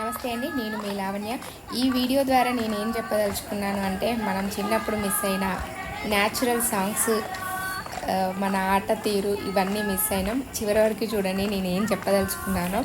నమస్తే అండి నేను మీ లావణ్య. ఈ వీడియో ద్వారా నేను ఏం చెప్పదలుచుకున్నాను అంటే మనం చిన్నప్పుడు మిస్ అయిన న్యాచురల్ సాంగ్స్ మన ఆట తీరు ఇవన్నీ మిస్ అయినాం. చివరి వరకు చూడండి నేను ఏం చెప్పదలుచుకున్నానో.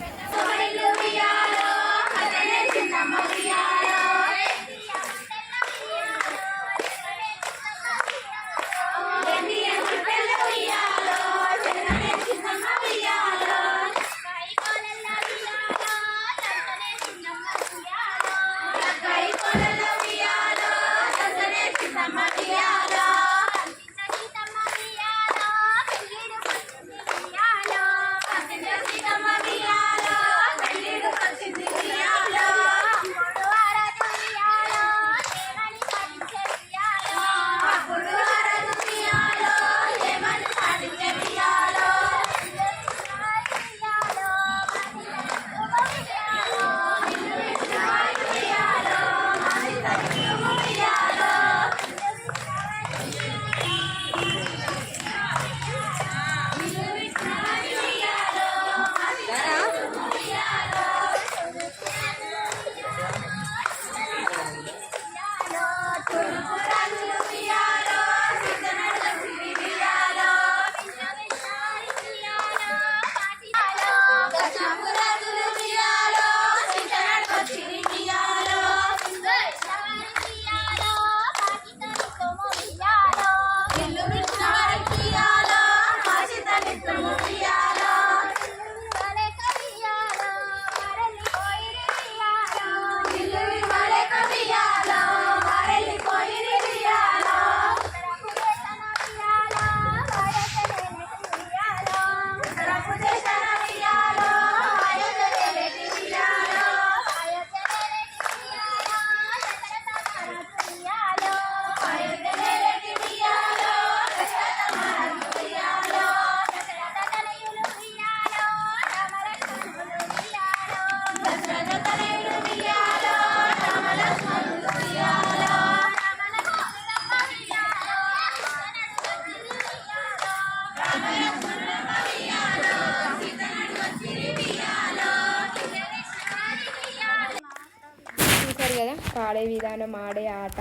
ఆడే విధానం ఆడే ఆట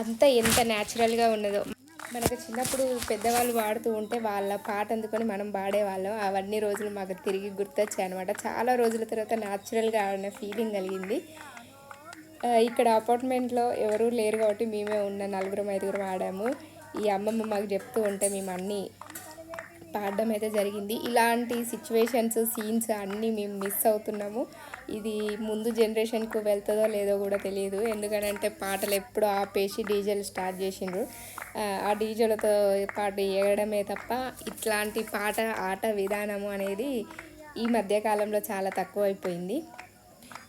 అంతా ఎంత న్యాచురల్గా ఉన్నదో. మనకు చిన్నప్పుడు పెద్దవాళ్ళు పాడుతూ ఉంటే వాళ్ళ పాట అందుకొని మనం పాడేవాళ్ళం. అవన్నీ రోజులు మాకు తిరిగి గుర్తొచ్చాయి అనమాట చాలా రోజుల తర్వాత న్యాచురల్గా ఆడిన ఫీలింగ్ కలిగింది. ఇక్కడ అపార్ట్మెంట్లో ఎవరూ లేరు కాబట్టి మేమే ఉన్న నలుగురం ఐదుగురం ఆడాము. ఈ అమ్మమ్మ మాకు చెప్తూ ఉంటే మేము అన్నీ పాడడం అయితే జరిగింది. ఇలాంటి సిచ్యువేషన్స్ సీన్స్ అన్నీ మేము మిస్ అవుతున్నాము. ఇది ముందు జనరేషన్కు వెళ్తుందో లేదో కూడా తెలియదు. ఎందుకంటే పాటలు ఎప్పుడు ఆపేసి డీజేలు స్టార్ట్ చేసిండ్రు. ఆ, డీజేలతో పాటు ఎగడమే తప్ప ఇట్లాంటి పాట ఆట విధానము అనేది ఈ మధ్యకాలంలో చాలా తక్కువ అయిపోయింది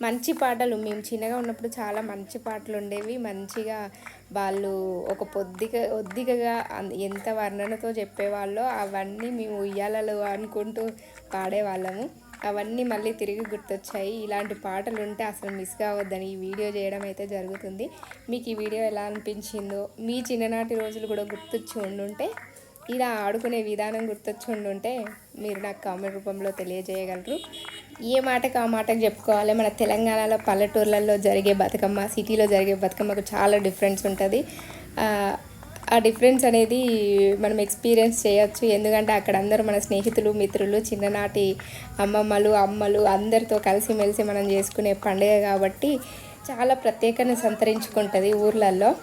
మంచి పాటలు. మేము చిన్నగా ఉన్నప్పుడు చాలా మంచి పాటలు ఉండేవి. మంచిగా వాళ్ళు ఒక పొద్దిక ఒద్దికగా ఎంత వర్ణనతో చెప్పేవాళ్ళో అవన్నీ మేము ఉయ్యాలలో అనుకుంటూ పాడేవాళ్ళము. అవన్నీ మళ్ళీ తిరిగి గుర్తొచ్చాయి. ఇలాంటి పాటలు ఉంటే అసలు మిస్ కావద్దని ఈ వీడియో చేయడం అయితే జరుగుతుంది. మీకు ఈ వీడియో ఎలా అనిపించిందో మీ చిన్ననాటి రోజులు కూడా గుర్తొచ్చి ఉండుంటే ఇలా ఆడుకునే విధానం గుర్తొచ్చి ఉండుంటే మీరు నాకు కామెంట్ రూపంలో తెలియజేయగలరు. ఏ మాటకు ఆ మాటకు చెప్పుకోవాలి? మన తెలంగాణలో పల్లెటూర్లలో జరిగే బతుకమ్మ సిటీలో జరిగే బతుకమ్మకు చాలా డిఫరెన్స్ ఉంటుంది. ఆ, డిఫరెన్స్ అనేది మనం ఎక్స్పీరియన్స్ చేయొచ్చు. ఎందుకంటే అక్కడ అందరూ మన స్నేహితులు మిత్రులు చిన్ననాటి అమ్మమ్మలు అమ్మలు అందరితో కలిసిమెలిసి మనం చేసుకునే పండుగ కాబట్టి చాలా ప్రత్యేకతను సంతరించుకుంటుంది ఊర్లలో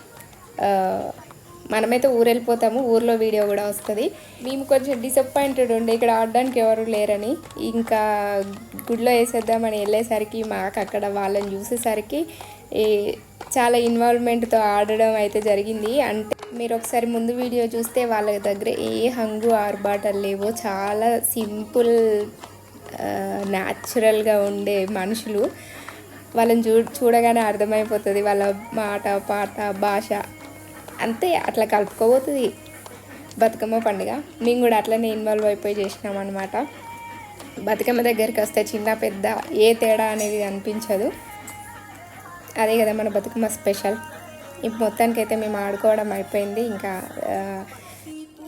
మనమైతే ఊరు వెళ్ళిపోతాము ఊర్లో వీడియో కూడా వస్తుంది. మేము కొంచెం డిసప్పాయింటెడ్ ఉండే ఇక్కడ ఆడడానికి ఎవరు లేరని. ఇంకా గుడిలో వేసేద్దామని వెళ్ళేసరికి మాకు అక్కడ వాళ్ళని చూసేసరికి చాలా ఇన్వాల్వ్మెంట్తో ఆడడం అయితే జరిగింది. అంటే మీరు ఒకసారి ముందు వీడియో చూస్తే వాళ్ళ దగ్గర ఏ హంగు ఆర్బాటలు లేవో చాలా సింపుల్ న్యాచురల్గా ఉండే మనుషులు. వాళ్ళని చూ చూడగానే అర్థమైపోతుంది వాళ్ళ మాట పాట భాష. అంతే అట్లా కలుపుకోబోతుంది. బతుకమ్మ పండుగ. మేము కూడా అట్లనే ఇన్వాల్వ్ అయిపోయి చేసినాం అనమాట బతుకమ్మ దగ్గరికి వస్తే చిన్న పెద్ద ఏ తేడా అనేది అనిపించదు. అదే కదా మన బతుకమ్మ స్పెషల్ ఇప్పుడు మొత్తానికైతే మేము ఆడుకోవడం అయిపోయింది. ఇంకా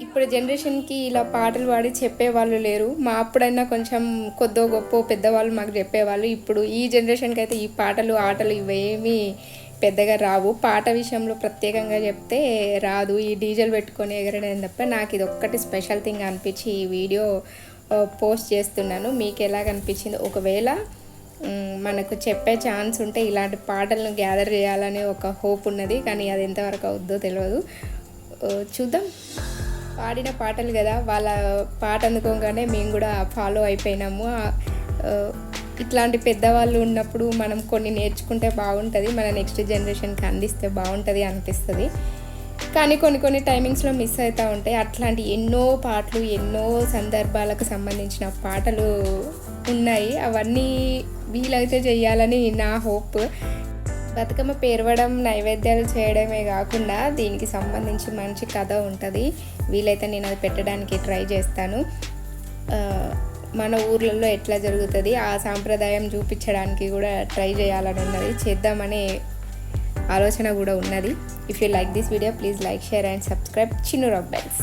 ఇప్పుడు జనరేషన్కి ఇలా పాటలు పాడి చెప్పేవాళ్ళు లేరు. మా అప్పుడైనా కొంచెం కొద్దో గొప్ప పెద్దవాళ్ళు మాకు చెప్పేవాళ్ళు. ఇప్పుడు ఈ జనరేషన్కి అయితే ఈ పాటలు ఆటలు ఇవేమీ పెద్దగా రావు. పాట విషయంలో ప్రత్యేకంగా చెప్తే రాదు. ఈ డీజిల్ పెట్టుకొని ఎగరడం తప్ప నాకు ఇది ఒక్కటి స్పెషల్ థింగ్ అనిపించి ఈ వీడియో పోస్ట్ చేస్తున్నాను. మీకు ఎలాగ అనిపించింది? ఒకవేళ మనకు చెప్పే ఛాన్స్ ఉంటే ఇలాంటి పాటలను గ్యాదర్ చేయాలనే ఒక హోప్ ఉన్నది. కానీ అది ఎంతవరకు అవుద్దో తెలియదు చూద్దాం. పాడిన పాటలు కదా. వాళ్ళ పాట అందుకోగానే మేము కూడా ఫాలో అయిపోయినాము. ఇట్లాంటి పెద్దవాళ్ళు ఉన్నప్పుడు మనం కొన్ని నేర్చుకుంటే బాగుంటుంది మన నెక్స్ట్ జనరేషన్కి అందిస్తే బాగుంటుంది అనిపిస్తుంది. కానీ కొన్ని కొన్ని టైమింగ్స్లో మిస్ అవుతూ ఉంటాయి. అట్లాంటి ఎన్నో పాటలు ఎన్నో సందర్భాలకు సంబంధించిన పాటలు ఉన్నాయి. అవన్నీ వీలైతే చేయాలని నా హోప్ బతుకమ్మ పేరవడం నైవేద్యాలు చేయడమే కాకుండా దీనికి సంబంధించి మంచి కథ ఉంటుంది. వీలైతే నేను అది పెట్టడానికి ట్రై చేస్తాను. మన ఊర్లలో ఎట్లా జరుగుతుంది ఆ సాంప్రదాయం చూపించడానికి కూడా ట్రై చేయాలని ఉన్నది. చేద్దామనే ఆలోచన కూడా ఉన్నది. If you like this video please like share and subscribe Chinnu rock bells